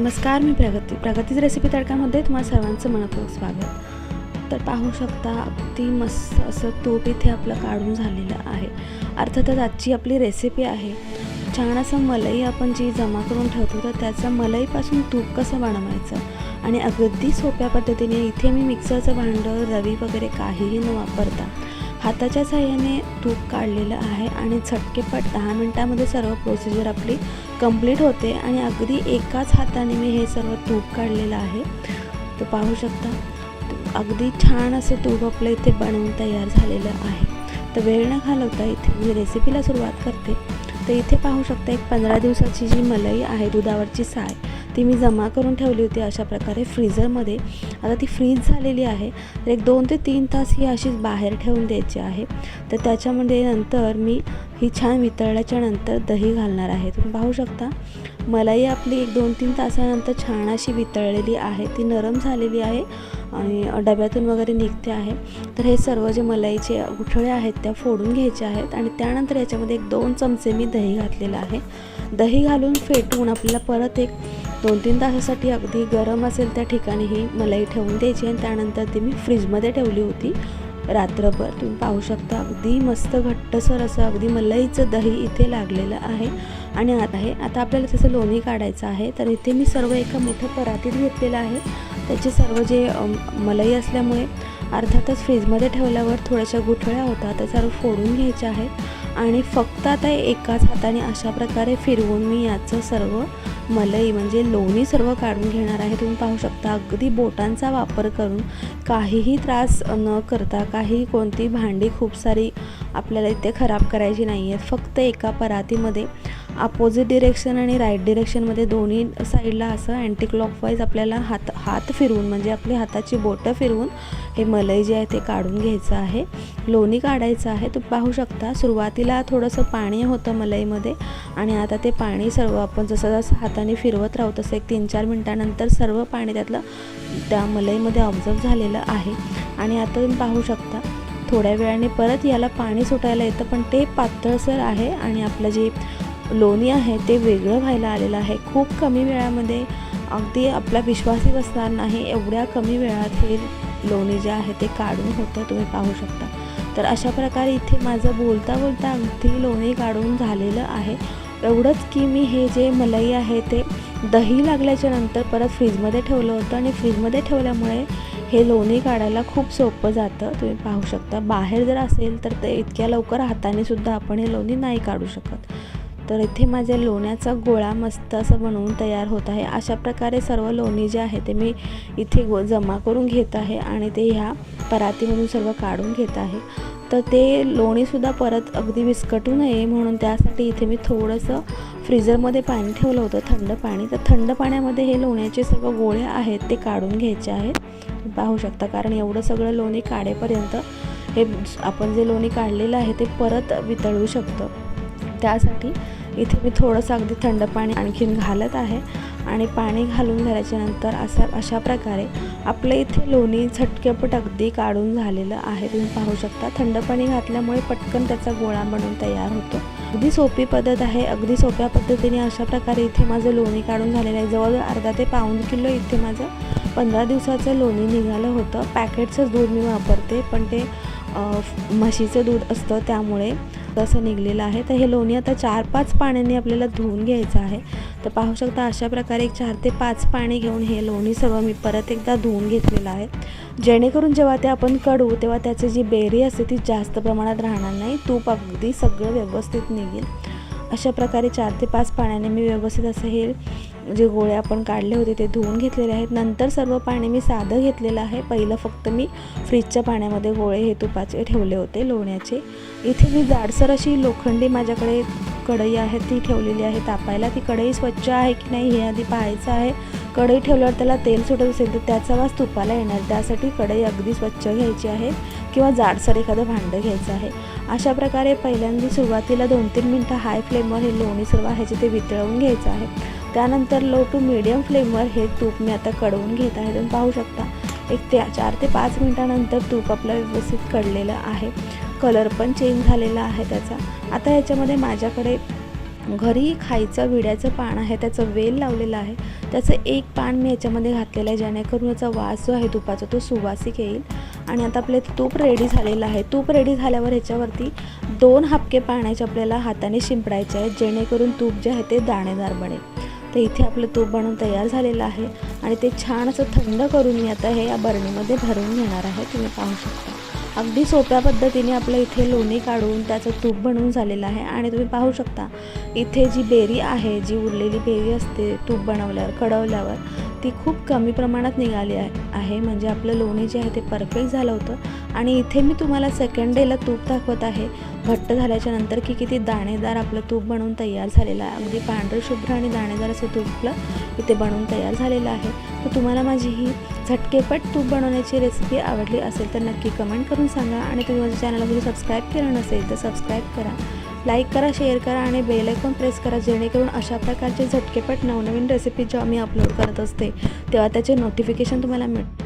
नमस्कार मी प्रगती. प्रगतीच रेसिपी तडकामध्ये तुम्हाला सर्वांचं मनपूर्वक स्वागत. तर पाहू शकता अगदी मस्त असं तूप इथे आपलं काढून झालेलं आहे. अर्थातच आजची आपली रेसिपी आहे. छान असं मलई आपण जी जमा करून ठेवतो तर त्याचं मलईपासून तूप कसं बनवायचं? आणि अगदी सोप्या पद्धतीने इथे मी मिक्सरचं भांडं रवी वगैरे काहीही न वापरता हाताच्या साह्याने तूप काढलेलं आहे आणि झटकेपट दहा मिनटामध्ये सर्व प्रोसिजर आपली कंप्लीट होते आणि अगदी एकाच हाताने मी हे सर्व तूप काढलेलं आहे. तर पाहू शकता अगदी छान असं तूप आपलं इथे बनवून तयार झालेलं आहे. तर वेळ न घालवता इथे मी रेसिपीला सुरुवात करते. तर इथे पाहू शकता एक पंधरा दिवसाची जी मलई आहे दुधावरची साय ती मी जमा करून ठेवली होती अशा प्रकारे फ्रीझरमध्ये. आता ती फ्रीज झालेली आहे. तर एक दोन ते तीन तास ही अशीच बाहेर ठेवून द्यायची आहे. तर त्याच्यामध्ये नंतर मी ही छान वितळल्याच्या नंतर दही घालणार आहे. तुम्ही पाहू शकता. मलाई आपली एक दोन तीन तासानंतर छान अशी वितळलेली आहे. ती नरम झालेली आहे आणि डब्यातून वगैरे निघते आहे. तर हे सर्व जे मलाईचे गुठळे आहेत त्या फोडून घ्यायचे आहेत आणि त्यानंतर याच्यामध्ये एक दोन चमचे मी दही घातलेलं आहे. दही घालून फेटून आपल्याला परत एक दोन तीन तासासाठी अगदी गरम असेल त्या ठिकाणी ही मलाई ठेवून द्यायची आणि त्यानंतर ती मी फ्रीजमध्ये ठेवली होती. रात्रभर तुम्ही पाहू शकता अगदी मस्त घट्टसर असं अगदी मलईचं दही इथे लागलेलं आहे. आणि आता आहे आता आपल्याला त्याचं लोणी काढायचं आहे तर इथे मी सर्व एका मोठ्या परातीत घेतलेलं आहे. त्याचे सर्व जे मलई असल्यामुळे अर्थातच फ्रीजमध्ये ठेवल्यावर थोड्याशा गुठळ्या होतात त्या सर्व फोडून घ्यायच्या आहेत आणि फक्त आता एकाच हाताने अशा प्रकारे फिरवून मी याचं सर्व मलई म्हणजे लोणी सर्व काढून घेणार आहे. तुम्ही पाहू शकता अगदी बोटांचा वापर करून काहीही त्रास न करता काही कोणती भांडी खूप सारी आपल्याला इथे खराब करायची नाही आहेत. फक्त एका परातीमध्ये अपोजिट डिरेक्शन आणि राईट डिरेक्शनमध्ये दोन्ही साईडला असं अँटी क्लॉकवाईज आपल्याला हात हात फिरवून म्हणजे आपली हाताची बोटं फिरवून हे मलई जे आहे ते काढून घ्यायचं आहे. लोणी काढायचं आहे. तुम्ही पाहू शकता सुरुवातीला थोडंसं पाणी होतं मलईमध्ये आणि आता ते पाणी सर्व आपण जसं जसं हाताने फिरवत राहू तसं एक तीन चार मिनटानंतर सर्व पाणी त्यातलं त्या मलईमध्ये ऑब्झर्व झालेलं आहे. आणि आता तुम्ही पाहू शकता थोड्या वेळाने परत याला पाणी सुटायला येतं पण ते पातळसर आहे आणि आपलं जे लोणी आहे ते वेगळं व्हायला आलेलं आहे. खूप कमी वेळामध्ये अगदी आपला विश्वासही बसणार नाही एवढ्या कमी वेळात हे लोणी जे आहे ते काढून होतं तुम्ही पाहू शकता. तर अशा प्रकारे इथे माझं बोलता बोलता अगदी लोणी काढून झालेलं आहे. एवढंच की मी हे जे मलई आहे ते दही लागल्याच्या नंतर परत फ्रीजमध्ये ठेवलं होतं आणि फ्रीजमध्ये ठेवल्यामुळे हे लोणी काढायला खूप सोपं जातं. तुम्ही पाहू शकता. बाहेर जर असेल तर ते इतक्या लवकर हाताने सुद्धा आपण हे लोणी नाही काढू शकत. तर इथे माझ्या लोण्याचा गोळा मस्त असं बनवून तयार होत आहे. अशा प्रकारे सर्व लोणी जे आहे ते मी इथे गो जमा करून घेत आहे आणि ते ह्या परातीमधून सर्व काढून घेत आहे. तर ते लोणीसुद्धा परत अगदी विस्कटू नये म्हणून त्यासाठी इथे मी थोडंसं फ्रीजरमध्ये पाणी ठेवलं होतं थंड पाणी. तर थंड पाण्यामध्ये हे लोण्याचे सर्व गोळे आहेत ते काढून घ्यायचे आहेत. पाहू शकता कारण एवढं सगळं लोणी काढेपर्यंत हे आपण जे लोणी काढलेलं आहे ते परत वितळू शकतं. त्यासाठी इथे मी थोडंसं अगदी थंड पाणी आणखीन घालत आहे. आणि पाणी घालून झाल्याच्यानंतर असा अशा प्रकारे आपलं इथे लोणी झटकेपट अगदी काढून झालेलं आहे. तुम्ही पाहू शकता थंड पाणी घातल्यामुळे पटकन त्याचा गोळा बनून तयार होतो. अगदी सोपी पद्धत आहे अगदी सोप्या पद्धतीने अशा प्रकारे इथे माझं लोणी काढून झालेलं आहे. जवळजवळ अर्धा ते पाऊण किलो इथे माझं पंधरा दिवसाचं लोणी निघालं होतं. पॅकेटचंच दूध मी वापरते पण ते म्हशीचं दूध असतं त्यामुळे तसं निघलेलं आहे. तर हे लोणी आता चार पाच पाण्याने आपल्याला धुवून घ्यायचं आहे. तर पाहू शकता अशा प्रकारे एक चार ते पाच पाणी घेऊन हे लोणी सर्व मी परत एकदा धुवून घेतलेलं आहे. जेणेकरून जेव्हा ते आपण काढू तेव्हा त्याची जी बेरी असते ती जास्त प्रमाणात राहणार नाही. तूप अगदी सगळं व्यवस्थित निघेल. अशा प्रकारे चार ते पाच पाण्याने मी व्यवस्थित असं हे जे गोळे आपण काढले होते ते धुवून घेतलेले आहेत. नंतर सर्व पाणी मी साधं घेतलेलं आहे. पहिलं फक्त मी फ्रीजच्या पाण्यामध्ये गोळे हे तुपाचे ठेवले होते लोण्याचे. इथे मी जाडसर अशी लोखंडी माझ्याकडे कढई आहे ती ठेवलेली आहे तापायला. ती कढई स्वच्छ आहे की नाही हे आधी पाहायचं आहे. कढई ठेवल्यावर त्याला तेल सुटत असेल तर त्याचा वास तुपाला येणार. त्यासाठी कढई अगदी स्वच्छ घ्यायची आहे किंवा जाडसर एखादं भांडं घ्यायचं आहे. अशा प्रकारे पहिल्यांदा सुरुवातीला दोन तीन मिनटं हाय फ्लेमवर हे लोणी सर्व आहे जे ते वितळवून घ्यायचं आहे. त्यानंतर लो टू मीडियम फ्लेमवर हे तूप मी आता कडवून घेत आहे. तुम्ही पाहू शकता. एक त्या चार ते पाच मिनटानंतर तूप आपलं व्यवस्थित कडलेलं आहे. कलर पण चेंज झालेला आहे त्याचा. आता याच्यामध्ये माझ्याकडे घरी खायचं विड्याचं पान आहे त्याचं वेल लावलेलं आहे. त्याचं एक पान मी याच्यामध्ये घातलेलं आहे जेणेकरून याचा वास जो आहे तुपाचा तो सुवासिक येईल. आणि आता आपले तूप रेडी झालेलं आहे. तूप रेडी झाल्यावर ह्याच्यावरती दोन हापके पाण्याचे आपल्याला हाताने शिंपडायचे आहेत जेणेकरून तूप जे आहे ते दाणेदार बनेल. तर इथे आपलं तूप बनवून तयार झालेलं आहे. आणि ते छान असं थंड करून मी आता हे या बरणीमध्ये भरून घेणार आहे. तुम्ही पाहू शकता. अगदी सोप्या पद्धतीने आपलं इथे लोणी काढून त्याचं तूप बनवून झालेलं आहे. आणि तुम्ही पाहू शकता इथे जी बेरी आहे जी उरलेली बेरी असते तूप बनवल्यावर कडवल्यावर ती खूप कमी प्रमाणात निघाली आहे आहे. म्हणजे आपलं लोणी जे आहे ते परफेक्ट झालं होतं. आणि इथे मी तुम्हाला सेकंड डेला तूप दाखवत आहे. घट्ट झाल्याच्यानंतर की किती दाणेदार आपलं तूप बनवून तयार झालेलं आहे. अगदी पांढरं शुभ्र आणि दाणेदार असं तूपलं इथे बनवून तयार झालेलं आहे. तर तुम्हाला माझी ही झटकेपट तूप बनवण्याची रेसिपी आवडली असेल तर नक्की कमेंट करून सांगा. आणि तुम्ही माझ्या चॅनलला जर सबस्क्राईब केलं नसेल तर सबस्क्राईब करा. लाईक करा शेअर करा आणि बेलायकॉन प्रेस करा जेणेकरून अशा प्रकारचे झटकेपट नवनवीन रेसिपी जेव्हा मी अपलोड करत असते तेव्हा त्याचे नोटिफिकेशन तुम्हाला मिळतं